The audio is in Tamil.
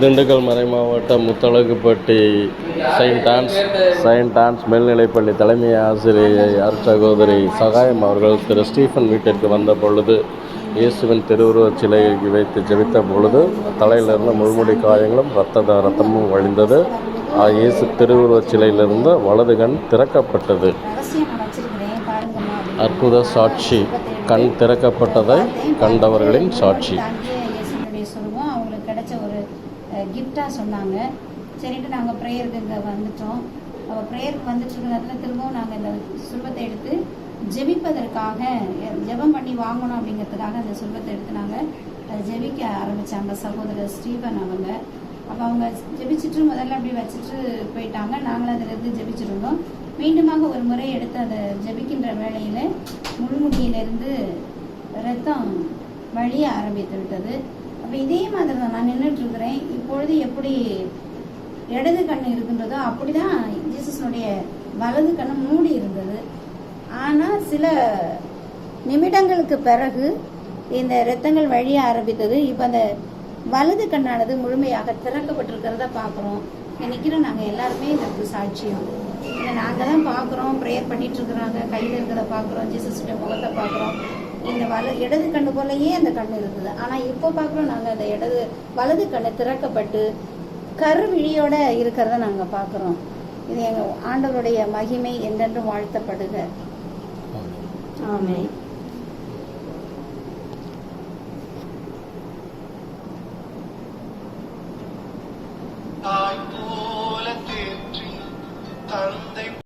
திண்டுக்கல் மறை மாவட்டம் முத்தழகுப்பட்டி செயின்ட் ஆன்ஸ் செயின்ட் ஆன்ஸ் மேல்நிலைப்பள்ளி தலைமை ஆசிரியை அருட்சகோதரி சகாயம் அவர்கள் திரு ஸ்டீஃபன் வீட்டிற்கு வந்த பொழுது இயேசுவின் திருவுருவச் சிலையை வைத்து ஜெபித்த பொழுது தலையிலிருந்து முழுமுடி காயங்களும் இரத்த ரத்தமும் வழிந்தது. இயேசு திருவுருவச் சிலையிலிருந்து வலது கண் திறக்கப்பட்டது. அற்புத சாட்சி. கண் திறக்கப்பட்டதை கண்டவர்களின் சாட்சி. கிஃப்டாக சொன்னாங்க. சரின்ட்டு நாங்கள் ப்ரேயருக்கு இங்கே வந்துட்டோம். அவள் ப்ரேயருக்கு வந்துட்டு இருக்கிற திரும்பவும் நாங்கள் இந்த சுல்பத்தை எடுத்து ஜெபிப்பதற்காக ஜெபம் பண்ணி வாங்கணும் அப்படிங்கிறதுக்காக அந்த சுல்பத்தை எடுத்து நாங்கள் அதை ஜெபிக்க ஆரம்பித்தாங்க சகோதரர் ஸ்டீபன் அவங்க. அப்போ அவங்க ஜெபிச்சுட்டு முதல்ல அப்படி வச்சுட்டு போயிட்டாங்க. நாங்களும் அதில் இருந்து மீண்டுமாக ஒரு முறை எடுத்து அதை ஜெபிக்கின்ற வேளையில் முள்முடியிலிருந்து ரத்தம் வழிய ஆரம்பித்து விட்டது. அப்போ இதே மாதிரி தான் நான் நின்றுட்டு இருக்கிறேன். இப்பொழுது எப்படி இடது கண் இருக்கின்றதோ அப்படிதான் ஜீசஸனுடைய வலது கண்ணு மூடி இருந்தது. ஆனால் சில நிமிடங்களுக்கு பிறகு இந்த இரத்தங்கள் வழிய ஆரம்பித்தது. இப்போ அந்த வலது கண்ணானது முழுமையாக திறக்கப்பட்டிருக்கிறத பார்க்குறோம். நினைக்கிறோம் நாங்கள் எல்லாருமே இதற்கு சாட்சியம். நாங்கள் தான் பார்க்குறோம். ப்ரேயர் பண்ணிட்டு இருக்கிறாங்க. கையில் இருக்கிறத பார்க்குறோம். ஜீசஸுடைய முகத்தை பார்க்குறோம். இந்த வல இடது கண்ணு போலயே அந்த கண்ணு இருந்தது. ஆனா இப்போ பாக்குறோம் நாங்க அந்த இடது வலது கண்ணு திறக்கப்பட்டு கருவிழியோட இருக்கிறத நாங்க பாக்குறோம் இது எங்க ஆண்டவருடைய மகிமை என்றென்றும் வாழ்த்தப்படுக. ஆமே தாய் போல தேற்றி தந்தை